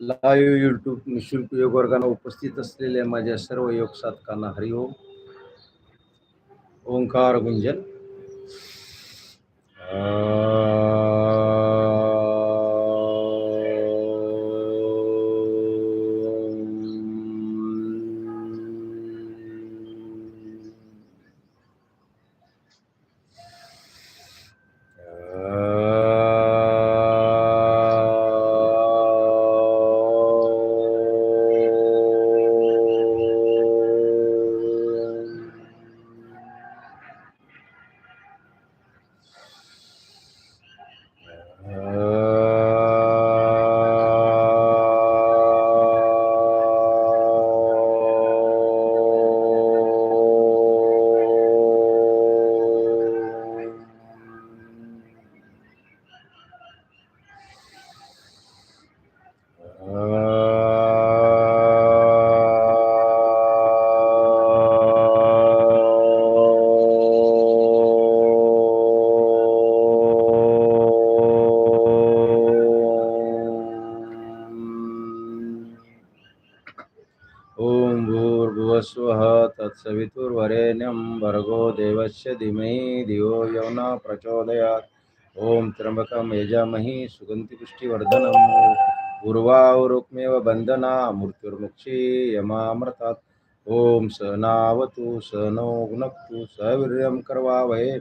Live YouTube निशुल्क योग वर्गांना उपस्थित असलेल्या माझ्या सर्व योग साधकांना हरिओम ओंकार गुंजन. तत्सवितुर्वरेण्यं भर्गो देवस्य धीमहि धियो यो न प्रचोदयात्। ॐ त्र्यम्बकं यजामहि सुगन्धिपुष्टिवर्धनम् उर्वारुक्मेव बन्धना मृत्युर्मुक्षी यमामृतात्। ॐ स नावतु स नो गुणक्तु स वीर्यं करवावहे।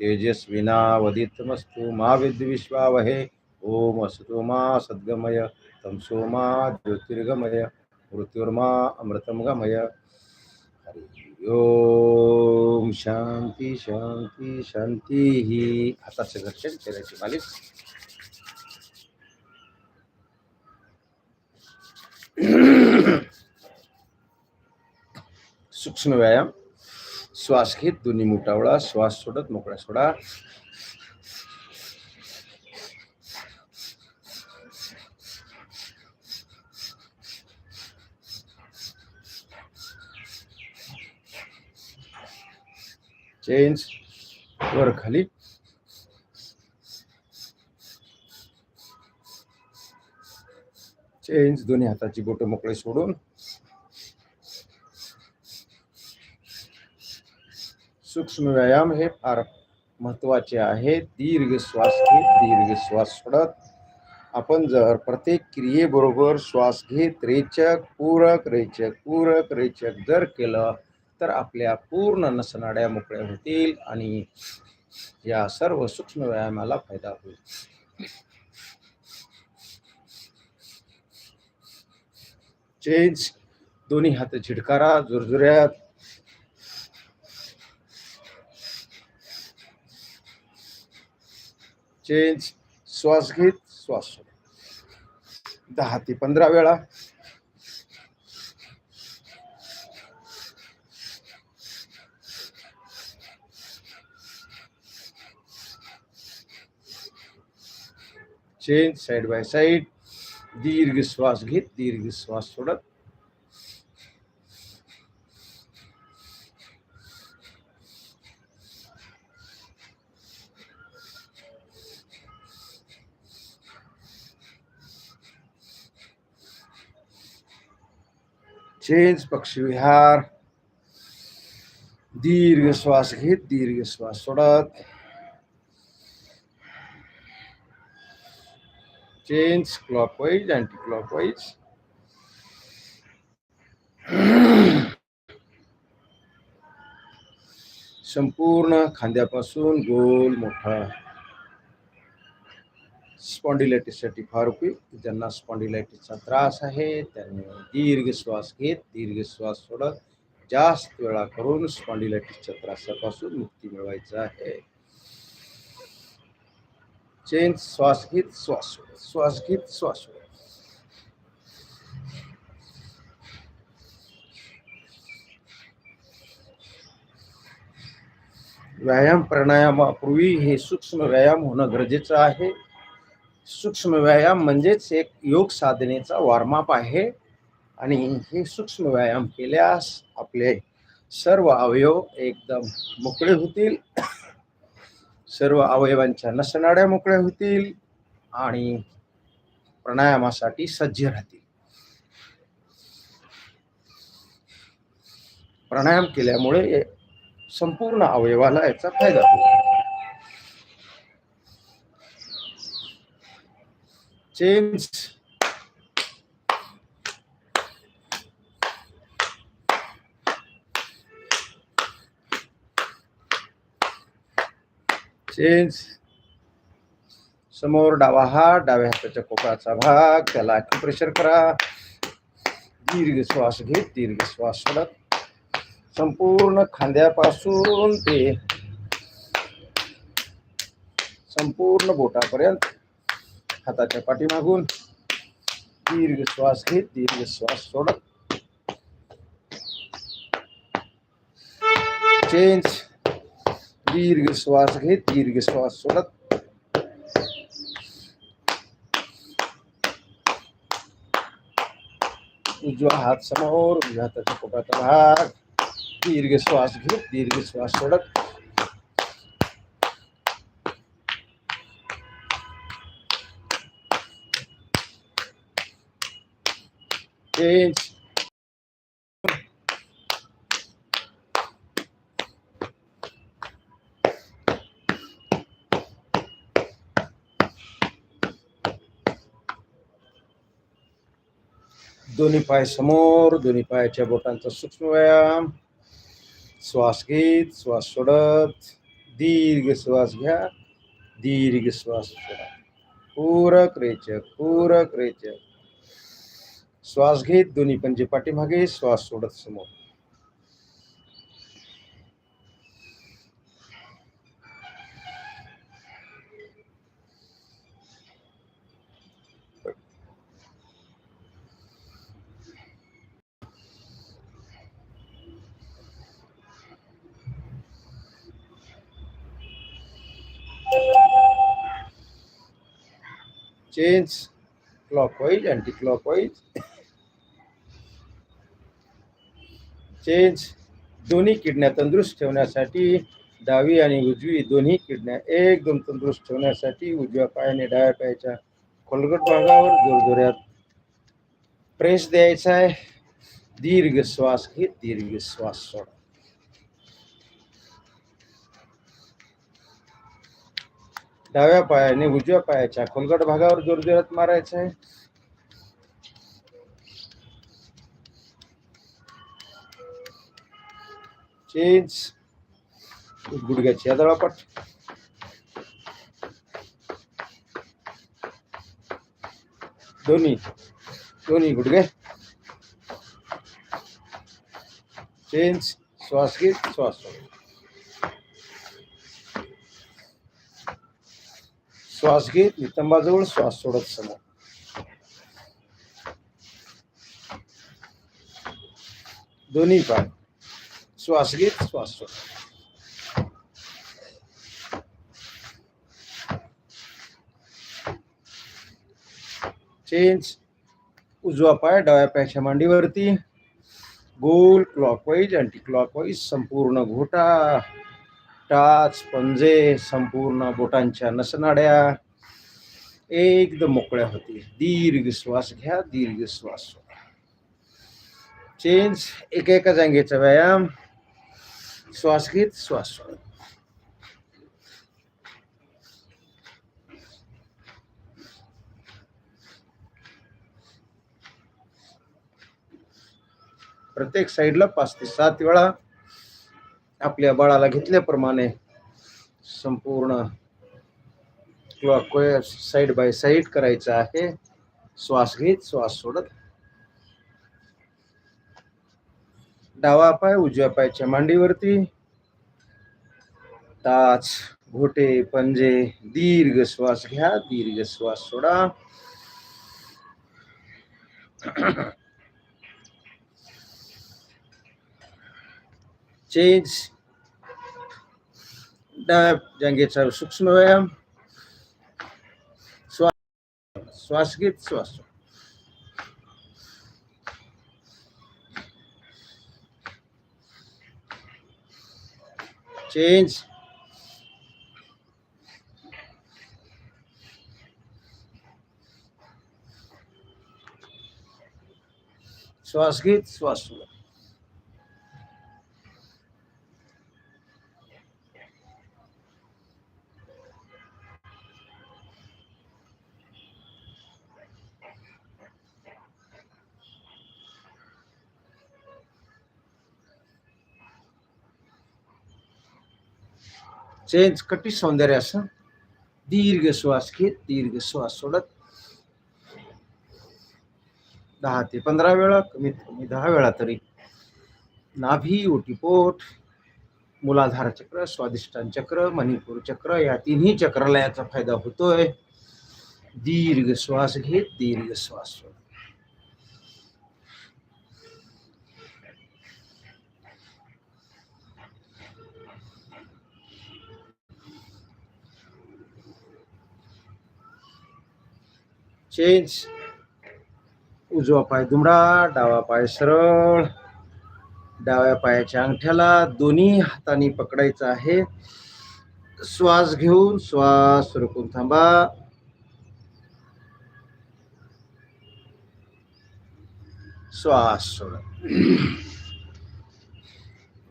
तेजस्विनावदितमस्तु मा विद्विश्वावहे। ॐ असतो मा सद्गमय तमसो मा ज्योतिर्गमय मृत्युर्मा अमृतं गमय हरि ओम शांती शांती शांती। ही आता घर्षण चेहऱ्याची मालिश सूक्ष्म व्यायाम श्वास घेत दोन्ही मुठावळा श्वास सोडत मोकळा सोडा. चेंज वर खाली. चेंज दोन्ही हाताची बोट मोकळे सोडून. सूक्ष्म व्यायाम हे फार महत्त्वाचे आहे. दीर्घ श्वास घेत दीर्घ श्वास सोडत. आपण जर प्रत्येक क्रियेबरोबर श्वास घेत रेचक पूरक रेचक पूरक रेचक जर केलं तर आपल्या पूर्ण नसनाड्या मोकळ्या होतील आणि या सर्व सूक्ष्म व्यायामाला फायदा होईल. चेंज दोन्ही हात झिडकारा जुरजुऱ्यात चेंज श्वास घेत श्वास सोड. दहा ते पंधरा वेळा. चेंज साइड बाय साइड दीर्घ श्वास घेत दीर्घ श्वास सोडत. चेंज पक्षी विहार. दीर्घ श्वास घेत दीर्घ श्वास सोडत. Change clockwise, अँटी क्लॉकवाईज संपूर्ण खांद्यापासून गोल मोठा. स्पॉन्डिलायटिससाठी फार उपयुक्त ज्यांना स्पॉन्डिलायटिसचा त्रास आहे त्यांनी दीर्घ श्वास घेत दीर्घ श्वास सोडत जास्त वेळा करून स्पॉन्डिलायटिसच्या त्रासापासून मुक्ती मिळवायचं आहे. चेंज श्वास घेत श्वास श्वास घेत श्वास. व्यायाम प्राणायामापूर्वी हे सूक्ष्म व्यायाम होणं गरजेचं आहे. सूक्ष्म व्यायाम म्हणजेच एक योग साधनेचा वॉर्मअप आहे. आणि हे सूक्ष्म व्यायाम केल्यास आपले सर्व अवयव एकदम मोकळे होतील. सर्व अवयवांच्या नसनाड्या मोकळ्या होतील आणि प्राणायामासाठी सज्ज राहतील. प्राणायाम केल्यामुळे संपूर्ण अवयवाला याचा फायदा होतो चेंज चेंज समोर डावा हात डाव्या हाताच्या कोपराचा भाग त्याला प्रेशर करा. दीर्घ श्वास घेत दीर्घ श्वास सोडत. संपूर्ण खांद्यापासून ते संपूर्ण बोटापर्यंत हाताच्या पाठीमागून दीर्घ श्वास घेत दीर्घ श्वास सोडत. चेंज दीर्घ श्वास घेत दीर्घ श्वास सोडत उजवा हात समोर भाग दीर्घ श्वास घेत दीर्घ श्वास सोडत चेंज दोन्ही पाय समोर दोन्ही पायाच्या बोटांचा सूक्ष्म व्यायाम श्वास घेत श्वास सोडत दीर्घ श्वास घ्या दीर्घ श्वास सोडा. पूरक रेचक पूरक रेचक. श्वास घेत दोन्ही पंजे पाठीमागे श्वास सोडत समोर. Change clockwise anti clockwise change दोन्ही किडण्या तंदुरुस्त ठेवण्यासाठी डावी आणि उजवी दोन्ही किडण्या एकदम तंदुरुस्त ठेवण्यासाठी उजव्या पायाने डाव्या पायाच्या खोलगट भागावर जोरजोऱ्यात प्रेस द्यायचा आहे. दीर्घ श्वास घेत दीर्घ श्वास सोडा. डाव्या पायाने उजव्या पायाच्या खोलगट भागावर जोरजोरात मारायचं आहे. चेंज गुडघ्याची आदळापट दोन्ही. दोन्ही गुडघे चेंज श्वास घेत श्वास. सोड श्वास घेत नितंबाजवळ श्वास सोडत समोर. दोन्ही पाय. श्वास घेत श्वास सोडत. चेंज उजवा पाय डाव्या पायाच्या मांडीवरती. गोल क्लॉकवाईज अँटी क्लॉकवाईज संपूर्ण घोटा. टाच पंजे संपूर्ण बोटांच्या नसनाड्या एकदम मोकळ्या होतील. दीर्घ श्वास घ्या दीर्घ श्वास चेंज एका एका जांगेचा व्यायाम. श्वास घेत श्वास प्रत्येक साईडला पाच ते सात वेळा आपल्या बाळाला घेतल्याप्रमाणे संपूर्ण क्लॉक साईड बाय साईड करायचं आहे. श्वास घेत श्वास सोडत. डावा पाय उजव्या पायाच्या मांडीवरती. ताच घोटे पंजे दीर्घ श्वास घ्या दीर्घ श्वास सोडा. change the Jangit sukshma vayam Swasgit Swastra. Change Swasgit swasva change कटी सौंदर्य असं दीर्घ श्वास घेत दीर्घ श्वास सोडत दहा ते पंधरा वेळा कमीत कमी दहा वेळा तरी नाभी ओटीपोट मुलाधार चक्र स्वादिष्टान चक्र मणिपूर चक्र या तिन्ही चक्राला याचा फायदा होतोय दीर्घ श्वास घेत दीर्घ श्वास सोडत चेंज. उजवा पाय दुमडा डावा पाय सरळ. डाव्या पायाच्या अंगठ्याला दोन्ही हाताने पकडायचं आहे. श्वास घेऊन श्वास रोखून थांबा. श्वास सोडा.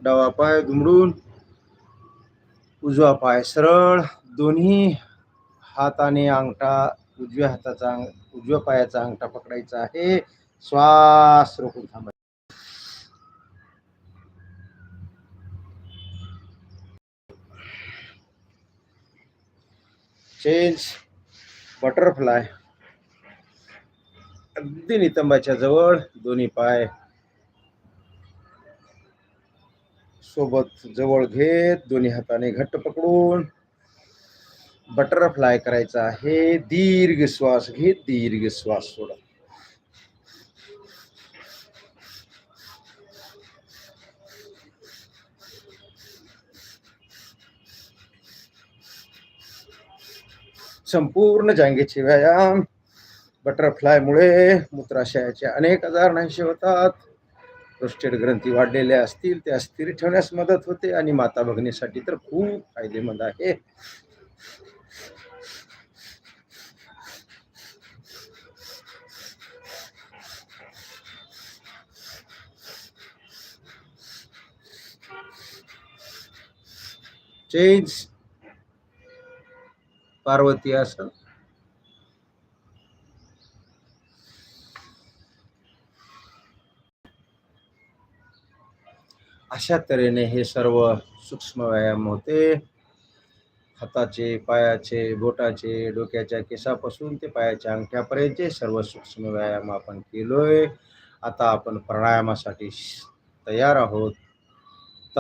डावा पाय दुमडून उजवा पाय सरळ. दोन्ही हाताने अंगठा उजव्या हाताचा अंग उजव्या पायाचा अंगठा पकडायचा आहे. श्वास रोखून थांबायचा चेंज बटरफ्लाय अगदी नितंबाच्या जवळ दोन्ही पाय. सोबत जवळ घेत दोन्ही हाताने घट्ट पकडून. बटरफ्लाय करायचा आहे. दीर्घ श्वास घेत दीर्घ श्वास सोडा. संपूर्ण जांगेचे व्यायाम. बटरफ्लायमुळे मूत्राशयाचे अनेक आजार नाहीसे होतात. प्रोस्टेट ग्रंथी वाढलेल्या असतील त्या स्थिर ठेवण्यास मदत होते आणि माता भगिनीसाठी तर खूप फायदेमंद आहे. चेंज. पार्वती असं. अशा तऱ्हेने हे सर्व सूक्ष्म व्यायाम होते. हाताचे पायाचे बोटाचे डोक्याच्या केसापासून ते पायाच्या अंगठ्यापर्यंतचे सर्व सूक्ष्म व्यायाम आपण केलोय आता आपण प्राणायामासाठी तयार आहोत.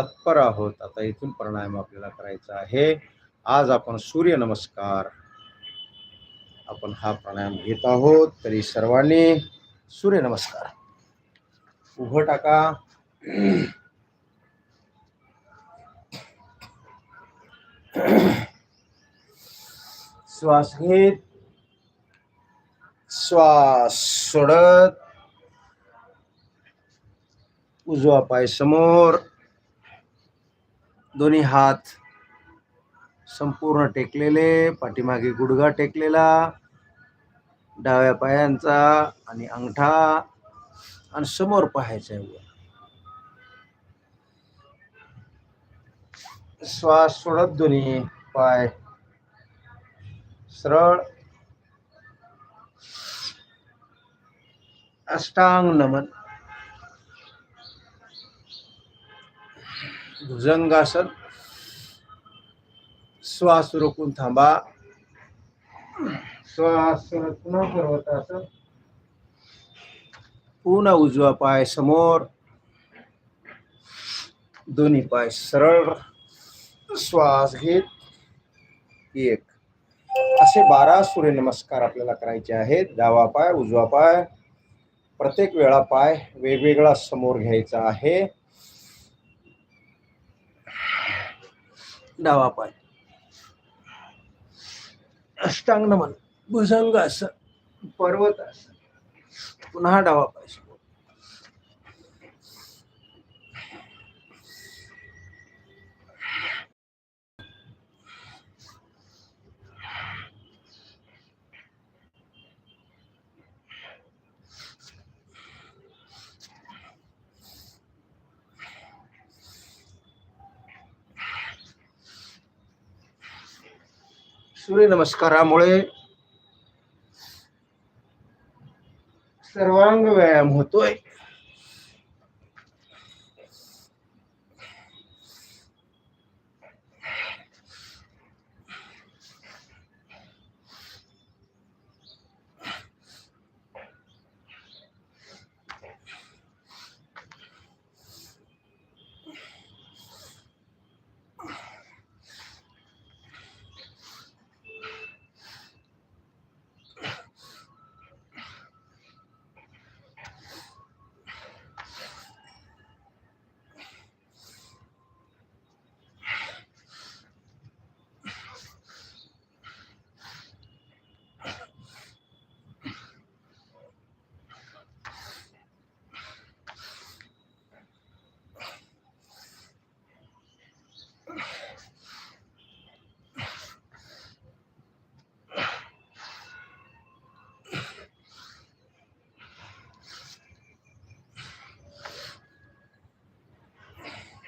तत्पर आहोत. आता इथून प्राणायाम आपल्याला करायचा आहे. आज आपण सूर्य नमस्कार. आपण हा प्राणायाम घेत आहोत. तरी सर्वांनी सूर्य नमस्कार. उभं टाका. श्वास घेत. श्वास सोडत. उजवा पाय समोर. दोन्ही हात संपूर्ण टेकलेले पाठीमागे गुडघा टेकलेला डाव्या पायांचा आणि अंगठा आणि समोर पाहायचा वर. श्वास सोडत दोन्ही पाय. सरळ. अष्टांग नमन. भुजंगासन. श्वास रोखून थांबा. श्वास पुन्हा पर्वतासन पुन्हा उजवा पाय समोर. दोन्ही पाय सरळ. श्वास घेत. एक. असे बारा सूर्यनमस्कार आपल्याला करायचे आहेत. डावा पाय उजवा पाय. प्रत्येक वेळा पाय वेगवेगळा समोर घ्यायचा आहे. डावा पाय. अष्टांग नमन पर्वत असं. पुन्हा डावा पाय. सूर्यनमस्कारामुळे सर्वांग व्यायाम होतोय.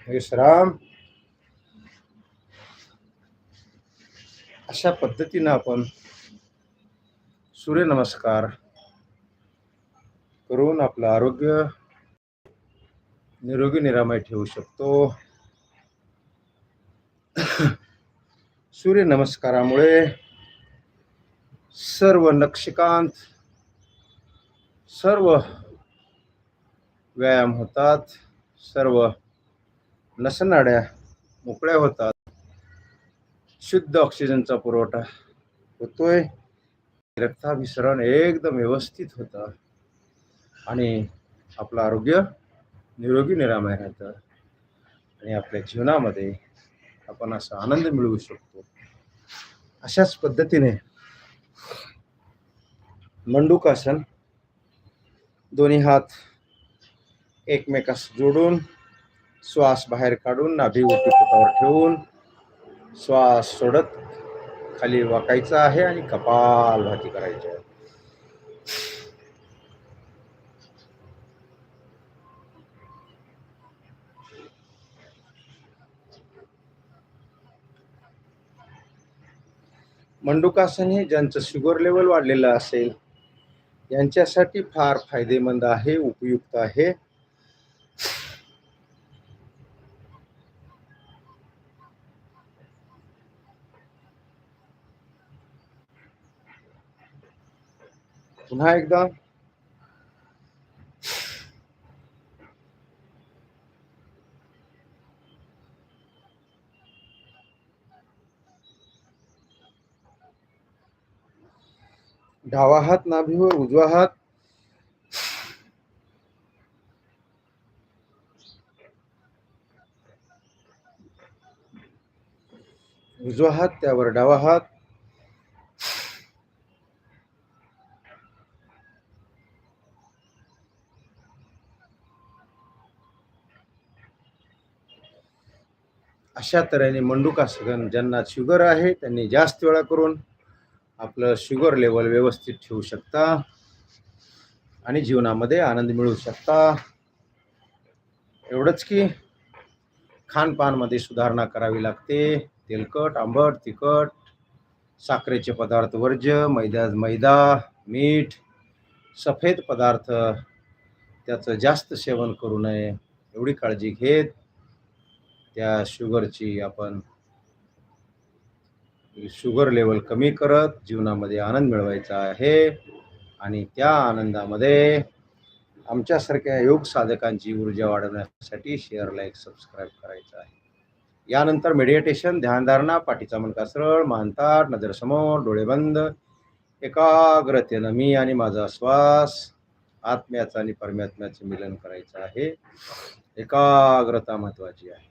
विश्राम अशा पद्धतीनं आपण सूर्यनमस्कार करून आपलं आरोग्य निरोगी निरामय ठेवू शकतो. सूर्यनमस्कारामुळे सर्व नक्षकांत सर्व व्यायाम होतात सर्व नसनाड्या मोकळ्या होतात. शुद्ध ऑक्सिजनचा पुरवठा होतोय. रक्ताभिसरण एकदम व्यवस्थित होतं. आणि आपलं आरोग्य निरोगी निरामय राहतं. आणि आपल्या जीवनामध्ये आपण असा आनंद मिळवू शकतो. अशाच पद्धतीने मंडूकासन दोन्ही हात एकमेकास जोडून श्वास बाहेर काढून नाभी ओटी पोटावर ठेवून श्वास सोडत खाली वाकायचा आहे आणि कपाल भाती करायची आहे. मंडुकासन हे ज्यांचं शुगर लेवल वाढलेलं असेल यांच्यासाठी फार फायदेमंद आहे उपयुक्त आहे. पुन्हा एकदा. डावा हात नाभीवर उजवा हात. उजवा हात त्यावर डावा हात. अशा तऱ्हेने मंडूकासन ज्यांना शुगर आहे त्यांनी जास्त वेळा करून आपलं शुगर लेवल व्यवस्थित ठेवू शकता आणि जीवनामध्ये आनंद मिळवू शकता. एवढंच की खानपानमध्ये सुधारणा करावी लागते. तेलकट आंबट तिखट साखरेचे पदार्थ वर्ज्य मैदा मैदा मीठ सफेद पदार्थ त्याचं जास्त सेवन करू नये. एवढी काळजी घेत त्या शुगरची आपण शुगर लेवल कमी करत जीवनामध्ये आनंद मिळवायचा आहे. आणि त्या आनंदामध्ये आमच्यासारख्या योग साधकांची ऊर्जा वाढवण्यासाठी शेअर लाईक सबस्क्राईब करायचं आहे. यानंतर मेडिटेशन ध्यानधारणा पाठीचा मनका सरळ मानतात नजर समोर डोळे बंद एकाग्रतेनं मी आणि माझा श्वास आत्म्याचं आणि परमात्म्याचं मिलन करायचं आहे. एकाग्रता महत्त्वाची आहे.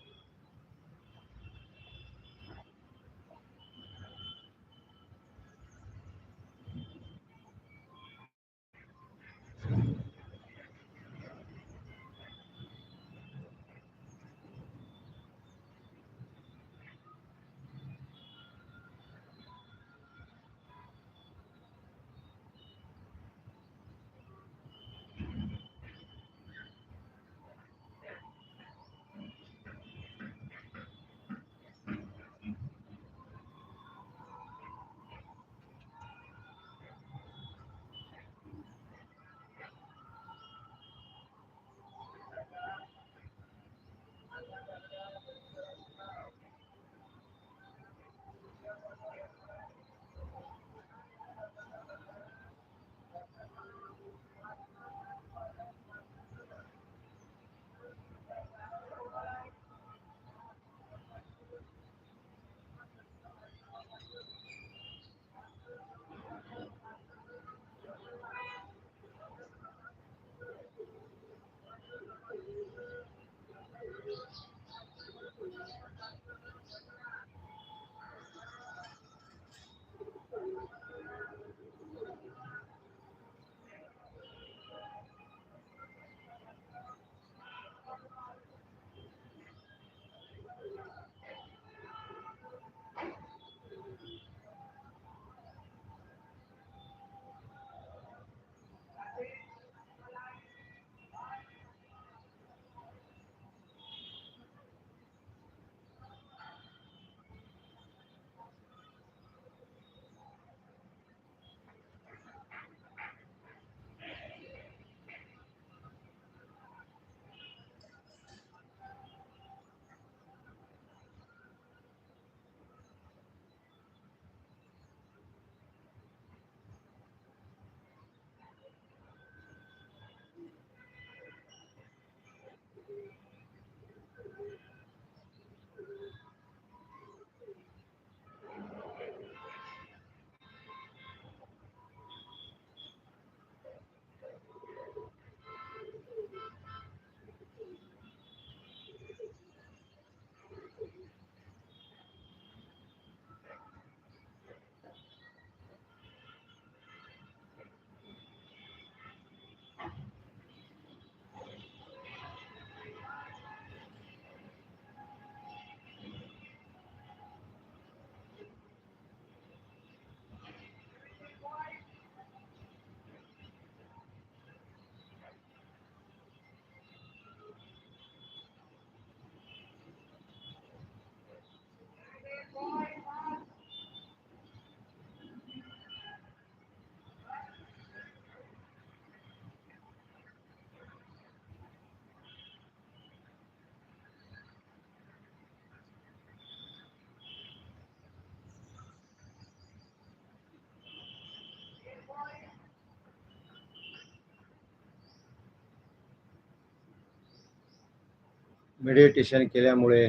मेडिटेशन केल्यामुळे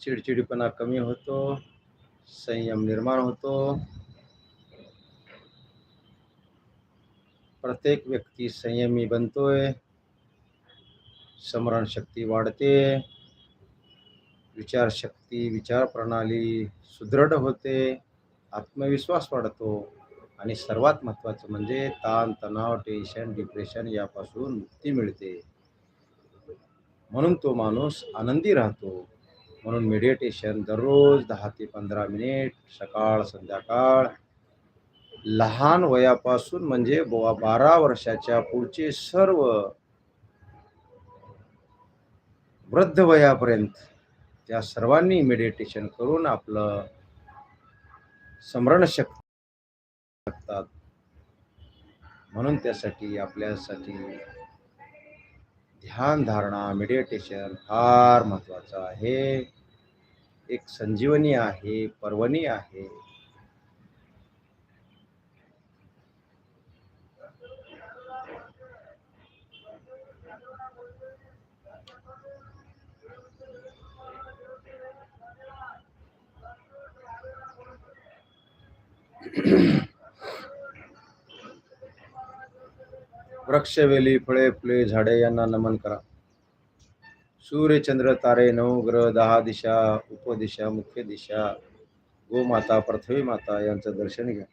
चिडचिडपणा कमी होतो संयम निर्माण होतो. प्रत्येक व्यक्ती संयमी बनतोय स्मरणशक्ती वाढते विचारशक्ती विचार प्रणाली सुदृढ होते आत्मविश्वास वाढतो आणि सर्वात महत्त्वाचं म्हणजे ताण तणाव टेन्शन डिप्रेशन यापासून मुक्ती मिळते. म्हणून तो माणूस आनंदी राहतो. म्हणून मेडिटेशन दररोज दहा ते पंधरा मिनिट सकाळ संध्याकाळ लहान वयापासून म्हणजे बुवा बारा वर्षाच्या पुढचे सर्व वृद्ध वयापर्यंत त्या सर्वांनी मेडिटेशन करून आपलं स्मरण शकतात म्हणून त्यासाठी आपल्यासाठी ध्यान धारणा मेडिटेशन फार महत्वाचं आहे. एक संजीवनी आहे पर्वणी आहे. वृक्षवेली फळे फुले झाडे यांना नमन करा. सूर्य चंद्र तारे नऊ ग्रह दहा दिशा उपदिशा मुख्य दिशा गोमाता पृथ्वी माता यांचं दर्शन घ्या.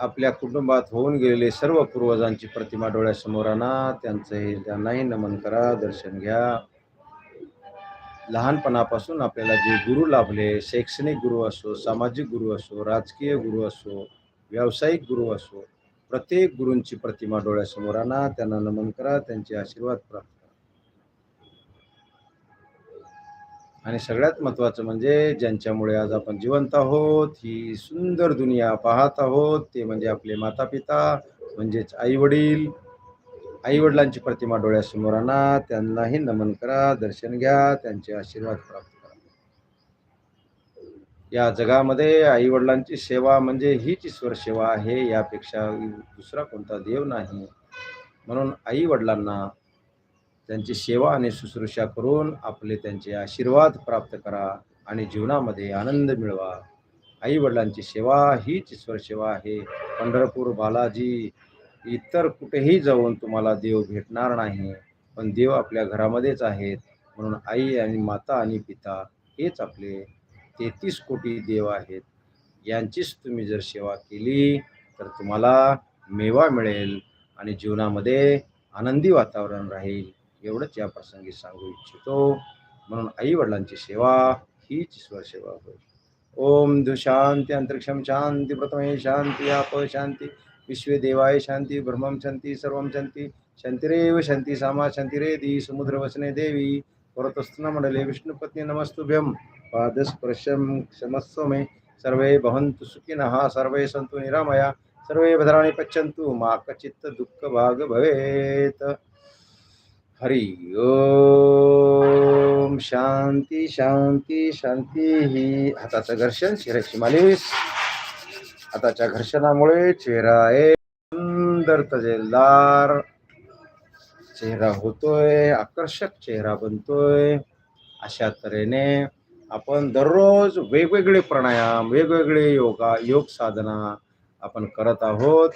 आपल्या कुटुंबात होऊन गेलेले सर्व पूर्वजांची प्रतिमा डोळ्यासमोर आणा त्यांचंही त्यांनाही नमन करा दर्शन घ्या. लहानपणापासून आपल्याला जे गुरु लाभले शैक्षणिक गुरु असो सामाजिक गुरु असो राजकीय गुरु असो व्यावसायिक गुरु असो प्रत्येक गुरूंची प्रतिमा डोळ्यासमोर आणा त्यांना नमन करा त्यांचे आशीर्वाद प्राप्त करा. आणि सगळ्यात महत्त्वाचं म्हणजे ज्यांच्यामुळे आज आपण जिवंत आहोत ही सुंदर दुनिया पाहत आहोत ते म्हणजे आपले माता पिता म्हणजेच आई वडील आई वडिलांची प्रतिमा डोळ्यासमोर आणा त्यांनाही नमन करा दर्शन घ्या त्यांचे आशीर्वाद प्राप्त या जगामध्ये आई वडिलांची सेवा म्हणजे हीच ईश्वर सेवा आहे यापेक्षा दुसरा कोणता देव नाही. म्हणून आई वडिलांना त्यांची सेवा आणि शुश्रूषा करून आपले त्यांचे आशीर्वाद प्राप्त करा आणि जीवनामध्ये आनंद मिळवा. आई वडिलांची सेवा हीच ईश्वर सेवा आहे. पंढरपूर बालाजी इतर कुठेही जाऊन तुम्हाला देव भेटणार नाही पण देव आपल्या घरामध्येच आहेत. म्हणून आई आणि माता आणि पिता हेच आपले तेहतीस कोटी देव आहेत. यांचीच तुम्ही जर सेवा केली तर तुम्हाला मेवा मिळेल आणि जीवनामध्ये आनंदी वातावरण राहील. एवढंच या प्रसंगी सांगू इच्छितो. म्हणून आई वडिलांची सेवा हीच ईश्वर सेवा होय. ओम धु शांती अंतरिक्षम शांती प्रथमे शांती आप शांती विश्वे देवाय शांती ब्रह्मम शांती सर्व शांती शांतिरेव शांती सामा शांतिरेदी समुद्र वसने देवी परतस्तन मंडले विष्णुपत्नी नमस्तुभ्यं पादस्पर्शं क्षमस्व मे सर्वे भवन्तु सुखिनः सर्वे सन्तु निरामया सर्वे भद्राणि पश्यन्तु मा कचित् दुःखभाग भवेत्। हरि ओम शांती शांती शांती ही हाताचं घर्षण चेहऱ्याची मालिश हाताच्या घर्षणामुळे चेहरा एक सुंदर तजेलदार। चेहरा होतोय आकर्षक चेहरा बनतोय. अशा तऱ्हेने आपण दररोज वेगवेगळे प्राणायाम वेगवेगळे योगा योग साधना आपण करत आहोत.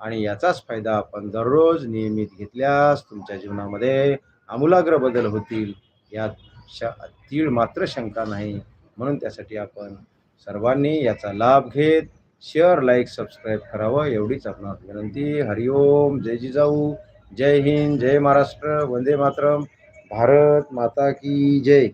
आणि याचाच फायदा आपण दररोज नियमित घेतल्यास तुमच्या जीवनामध्ये आमूलाग्र बदल होतील. यात श तीळ मात्र शंका नाही. म्हणून त्यासाठी आपण सर्वांनी याचा लाभ घेत शेअर लाईक सबस्क्राईब करावं. एवढीच आपणास विनंती. हरिओम. जय जिजाऊ. जय हिंद जय महाराष्ट्र वंदे मातरम भारत माता की जय.